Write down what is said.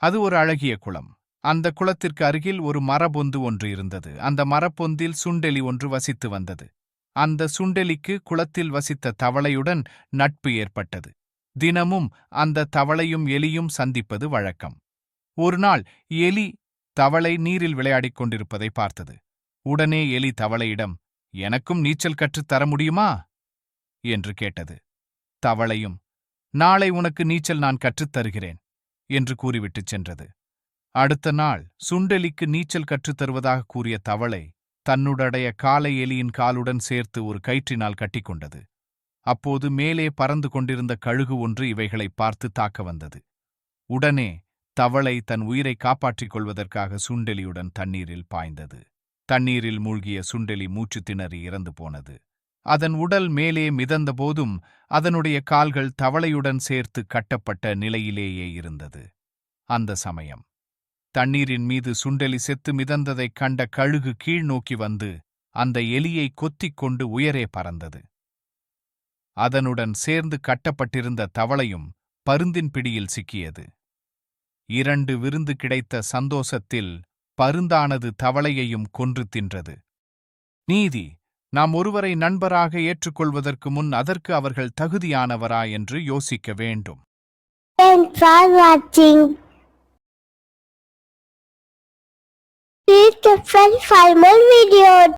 அது ஒரு அழகிய குளம். அந்த குளத்திற்கு அருகில் ஒரு மரபொந்து ஒன்று இருந்தது. அந்த மரப்பொந்தில் சுண்டெலி ஒன்று வசித்து வந்தது. அந்த சுண்டெலிக்கு குளத்தில் வசித்த தவளையுடன் நட்பு ஏற்பட்டது. தினமும் அந்த தவளையும் எலியும் சந்திப்பது வழக்கம். ஒருநாள் எலி தவளை நீரில் விளையாடிக் கொண்டிருப்பதை பார்த்தது. உடனே எலி தவளையிடம் எனக்கும் நீச்சல் கற்றுத் தர முடியுமா? என்று கேட்டது. தவளையும் நாளை உனக்கு நீச்சல் நான் கற்றுத் தருகிறேன். என்று கூறிவிட்டுச் சென்றது. அடுத்த நாள் சுண்டெலிக்கு நீச்சல் கற்றுத் தருவதாக கூறிய தவளை தன்னுடைய காலை எலியின் காலுடன் சேர்த்து ஒரு கயிற்றினால் கட்டிக்கொண்டது. அப்போது மேலே பறந்து கொண்டிருந்த கழுகு ஒன்று இவைகளை பார்த்து தாக்க வந்தது. உடனே தவளை தன் உயிரை காப்பாற்றிக் கொள்வதற்காக சுண்டெலியுடன் தண்ணீரில் பாய்ந்தது. தண்ணீரில் மூழ்கிய சுண்டெலி மூச்சு திணறி இறந்து போனது. அதன் உடல் மேலே மிதந்தபோதும் அதனுடைய கால்கள் தவளையுடன் சேர்த்து கட்டப்பட்ட நிலையிலேயே இருந்தது. அந்த சமயம் தண்ணீரின் மீது சுண்டெலி செத்து மிதந்ததைக் கண்ட கழுகு கீழ்நோக்கி வந்து அந்த எலியை கொத்திக் கொண்டு உயரே பறந்தது. அதனுடன் சேர்ந்து கட்டப்பட்டிருந்த தவளையும் பருந்தின் பிடியில் சிக்கியது. இரண்டு விருந்து கிடைத்த சந்தோஷத்தில் பருந்தானது தவளையையும் கொன்று தின்றது. நீதி! நாம் ஒருவரை நண்பராக ஏற்றுக்கொள்வதற்கு முன் அதற்கு அவர்கள் தகுதியானவரா என்று யோசிக்க வேண்டும் Thanks for watching. Please subscribe for more videos.